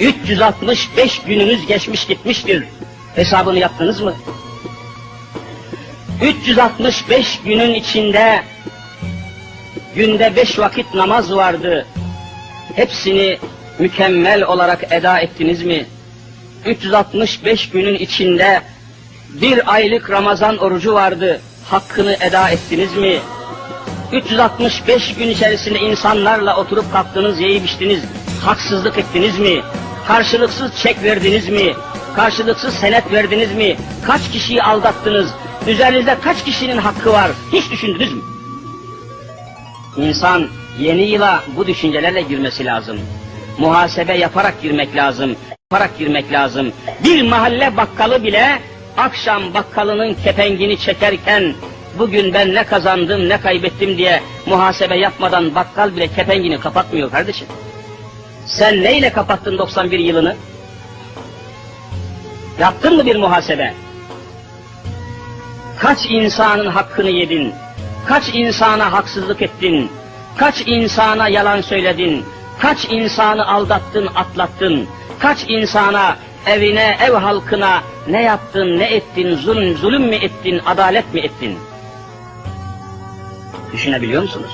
365 gününüz geçmiş gitmiştir. Hesabını yaptınız mı? 365 günün içinde günde beş vakit namaz vardı. Hepsini mükemmel olarak eda ettiniz mi? 365 günün içinde bir aylık Ramazan orucu vardı. Hakkını eda ettiniz mi? 365 gün içerisinde insanlarla oturup kalktınız, yiyip içtiniz, haksızlık ettiniz mi? Karşılıksız çek verdiniz mi? Karşılıksız senet verdiniz mi? Kaç kişiyi aldattınız? Üzerinizde kaç kişinin hakkı var? Hiç düşündünüz mü? İnsan yeni yıla bu düşüncelerle girmesi lazım. Muhasebe yaparak girmek lazım. Yaparak girmek lazım. Bir mahalle bakkalı bile akşam bakkalının kepengini çekerken bugün ben ne kazandım ne kaybettim diye muhasebe yapmadan bakkal bile kepengini kapatmıyor kardeşim. Sen neyle kapattın 91 yılını? Yaptın mı bir muhasebe? Kaç insanın hakkını yedin? Kaç insana haksızlık ettin? Kaç insana yalan söyledin? Kaç insanı aldattın, atlattın? Kaç insana, evine, ev halkına ne yaptın, ne ettin? Zulüm, zulüm mü ettin, adalet mi ettin? Düşünebiliyor musunuz?